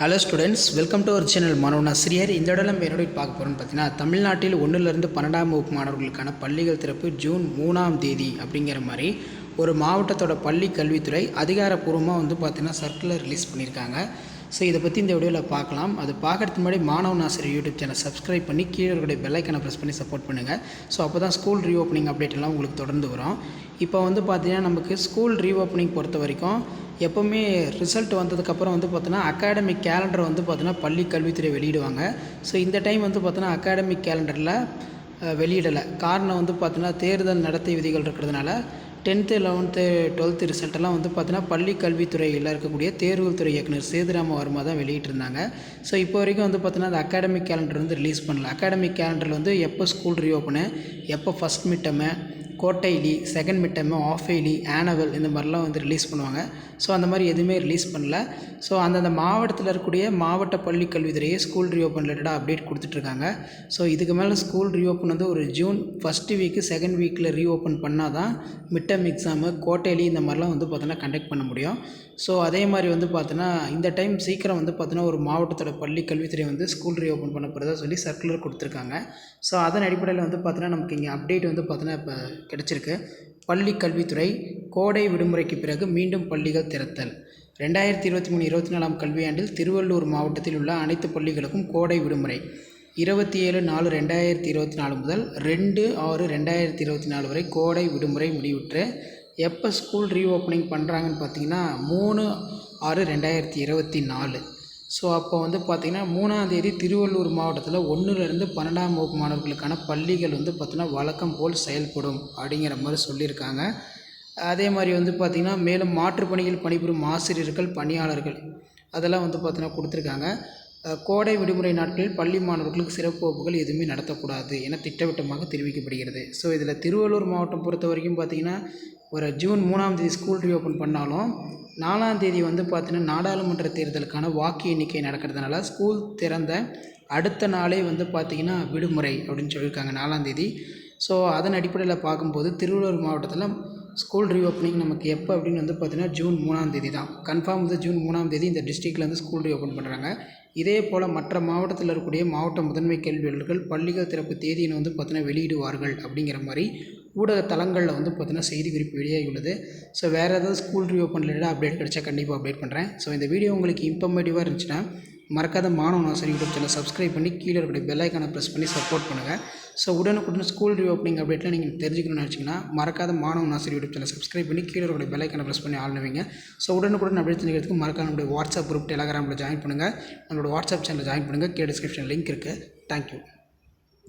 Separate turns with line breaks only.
Hello students welcome to our channel மாணவன் ஆசிரியர் இந்த இடம் நம்ம என்னோட பார்க்க போகிறோம்னு பார்த்தீங்கன்னா தமிழ்நாட்டில் ஒன்றிலிருந்து பன்னெண்டாம் வகுப்பு மாணவர்களுக்கான பள்ளிகள் திறப்பு ஜூன் மூணாம் தேதி அப்படிங்கிற மாதிரி ஒரு மாவட்டத்தோட பள்ளி கல்வித்துறை அதிகாரப்பூர்வமாக வந்து பார்த்தீங்கன்னா சர்க்குலர் ரிலீஸ் பண்ணியிருக்காங்க. ஸோ இதை பற்றி இந்த வீடியோவில் பார்க்கலாம். அது பார்க்கறதுக்கு முன்னாடி மாணவன் ஆசிரியர் யூடியூப் சேனல் சப்ஸ்கிரைப் பண்ணி கீழே இருக்கிற பெல்லைக்கனை ப்ரெஸ் பண்ணி சப்போர்ட் பண்ணுங்கள் ஸோ அப்போ தான் ஸ்கூல் ரீஓப்பனிங் அப்டேட் எல்லாம் உங்களுக்கு தொடர்ந்து வரும். இப்போ வந்து பார்த்தீங்கன்னா நமக்கு ஸ்கூல் ரீஓப்பனிங் பொறுத்த வரைக்கும் எப்போவுமே ரிசல்ட் வந்ததுக்கப்புறம் வந்து பார்த்தோன்னா அகாடமிக் கேலண்டர் வந்து பார்த்தோன்னா பள்ளி கல்வித்துறை வெளியிடுவாங்க. ஸோ இந்த டைம் வந்து பார்த்தோன்னா அகாடமிக் கேலண்டரில் வெளியிடலை. காரணம் வந்து பார்த்தோன்னா தேர்தல் நடத்தை விதிகள் இருக்கிறதுனால டென்த்து லெவன்த்து டுவெல்த்து ரிசல்ட்டெல்லாம் வந்து பார்த்தீங்கன்னா பள்ளி கல்வித்துறையில் இருக்கக்கூடிய தேர்வுகள் துறை இயக்குனர் சேதுராம வர்மா தான் வெளியிட்டிருந்தாங்க. ஸோ இப்போ வரைக்கும் வந்து பார்த்தீங்கன்னா அந்த அகாடமிக் கேலண்டர் வந்து ரிலீஸ் பண்ணல. அகாடமிக் கேலண்டரில் வந்து எப்போ ஸ்கூல் ரீஓப்பனு எப்போ first midterm quarterly second midterm half yearly annual இந்த மாதிரிலாம் வந்து ரிலீஸ் பண்ணுவாங்க. ஸோ அந்த மாதிரி எதுவுமே ரிலீஸ் பண்ணல. ஸோ அந்தந்த மாவட்டத்தில் இருக்கக்கூடிய மாவட்ட பள்ளி கல்வித்துறையே ஸ்கூல் ரீஓப்பன் ரிலேட்டடாக அப்டேட் கொடுத்துட்ருக்காங்க. ஸோ இதுக்கு மேலே ஸ்கூல் ரீஓப்பன் வந்து ஒரு ஜூன் ஃபஸ்ட்டு வீக்கு செகண்ட் வீக்கில் ரீஓப்பன் பண்ணால் தான் மிட்டம் எக்ஸாமு கோட்டைலி இந்த மாதிரிலாம் வந்து பார்த்தோன்னா கண்டக்ட் பண்ண முடியும். ஸோ அதே மாதிரி வந்து பார்த்தோன்னா இந்த டைம் சீக்கிரம் வந்து பார்த்தோன்னா ஒரு மாவட்டத்தோட பள்ளி கல்வித்துறை வந்து ஸ்கூல் ரீஓப்பன் பண்ண போகிறதா சொல்லி சர்க்குலர் கொடுத்துருக்காங்க. ஸோ அதன் அடிப்படையில் வந்து பார்த்தோன்னா நமக்கு இங்கே அப்டேட் வந்து பார்த்தோன்னா இப்போ கிடச்சிருக்கு. பள்ளி கல்வித்துறை கோடை விடுமுறைக்கு பிறகு மீண்டும் பள்ளிகள் திறத்தல். ரெண்டாயிரத்தி இருபத்தி மூணு இருபத்தி நாலாம் கல்வியாண்டில் திருவள்ளூர் மாவட்டத்தில் உள்ள அனைத்து பள்ளிகளுக்கும் கோடை விடுமுறை. இருபத்தி ஏழு நாலு ரெண்டாயிரத்தி இருபத்தி நாலு முதல் ரெண்டு ஆறு ரெண்டாயிரத்தி இருபத்தி நாலு வரை கோடை விடுமுறை முடிவுற்று எப்போ ஸ்கூல் ரீஓப்பனிங் பண்ணுறாங்கன்னு பார்த்தீங்கன்னா மூணு ஆறு ரெண்டாயிரத்தி இருபத்தி நாலு. ஸோ அப்போ வந்து பார்த்திங்கன்னா மூணாந்தேதி திருவள்ளூர் மாவட்டத்தில் ஒன்றுலேருந்து பன்னெண்டாம் வகுப்பு மாணவர்களுக்கான பள்ளிகள் வந்து பார்த்திங்கன்னா வழக்கம் போல் செயல்படும் அப்படிங்கிற மாதிரி சொல்லியிருக்காங்க. அதே மாதிரி வந்து பார்த்திங்கன்னா மேலும் மாற்றுப்பணியில் பணிபுரியும் ஆசிரியர்கள் பணியாளர்கள் அதெல்லாம் வந்து பார்த்திங்கன்னா கொடுத்துருக்காங்க. கோடை விடுமுறை நாட்களில் பள்ளி மாணவர்களுக்கு சிறப்பு வகுப்புகள் எதுவுமே நடத்தக்கூடாது என திட்டவட்டமாக தெரிவிக்கப்படுகிறது. ஸோ இதில் திருவள்ளூர் மாவட்டம் பொறுத்த வரைக்கும் பார்த்திங்கன்னா ஒரு ஜூன் மூணாம் தேதி ஸ்கூல் ரீஓப்பன் பண்ணாலும் நாலாம் தேதி வந்து பார்த்திங்கன்னா நாடாளுமன்ற தேர்தலுக்கான வாக்கு எண்ணிக்கை நடக்கிறதுனால ஸ்கூல் திறந்த அடுத்த நாளே வந்து பார்த்திங்கன்னா விடுமுறை அப்படின்னு சொல்லியிருக்காங்க நாலாம் தேதி. ஸோ அதன் அடிப்படையில் பார்க்கும்போது திருவள்ளூர் மாவட்டத்தில் ஸ்கூல் ரீஓப்பனிங் நமக்கு எப்போ அப்படின்னு வந்து பார்த்திங்கன்னா ஜூன் மூணாம் தேதி தான். கன்ஃபார்ம் வந்து ஜூன் மூணாம் தேதி இந்த டிஸ்ட்ரிக்டில் வந்து ஸ்கூல் ரீஓப்பன் பண்ணுறாங்க இதே போல் மற்ற மாவட்டத்தில் இருக்கக்கூடிய மாவட்ட முதன்மை கல்வியாளர்கள் பள்ளிகள் திறப்பு தேதியினை வந்து பார்த்தீங்கன்னா வெளியிடுவார்கள் அப்படிங்கிற மாதிரி ஊடக தளங்களில் வந்து பார்த்தீங்கன்னா செய்தி குறிப்பு வெளியாகியுள்ளது. ஸோ வேறு ஏதாவது ஸ்கூல் ரீஓப்பன் ரிலேட்டடாக அப்டேட் கிடச்சா கண்டிப்பாக அப்டேட் பண்ணுறேன் ஸோ இந்த வீடியோ உங்களுக்கு இன்ஃபர்மேட்டிவாக இருந்துச்சுன்னா மறக்காத மாணவன் ஆசிரியர் யூடியூப் சேனல் சப்ஸ்கிரைப் பண்ணி கீழே இருக்கிற பெல் ஐக்கானை ப்ரெஸ் பண்ணி சப்போர்ட் பண்ணுங்கள் ஸோ உடனுக்குடன் ஸ்கூல் ரீஓப்பனிங் அப்டேட்லாம் நீங்கள் தெரிஞ்சுக்கணும்னு நினச்சிங்கன்னா மறக்காத மாணவன் ஆசிரியர் யூடியூப் சேனல் சப்ஸ்கிரைப் பண்ணி கீழே இருக்கிற பெல் ஐக்கானை ப்ரெஸ் பண்ணி ஆளுவீங்க ஸோ உடனுக்குடன் அப்டேட் தெரிஞ்சுக்கிறதுக்கு மறக்காம நம்மளுடைய வாட்ஸ்அப் குரூப் டெலகிராமில் ஜாயின் பண்ணுங்கள் நம்மளோட வாட்ஸ்அப் சேனலில் ஜாயின் பண்ணுங்கள் கீழே டிஸ்கிரிப்ஷன் லிங்க் இருக்குது தேங்க்யூ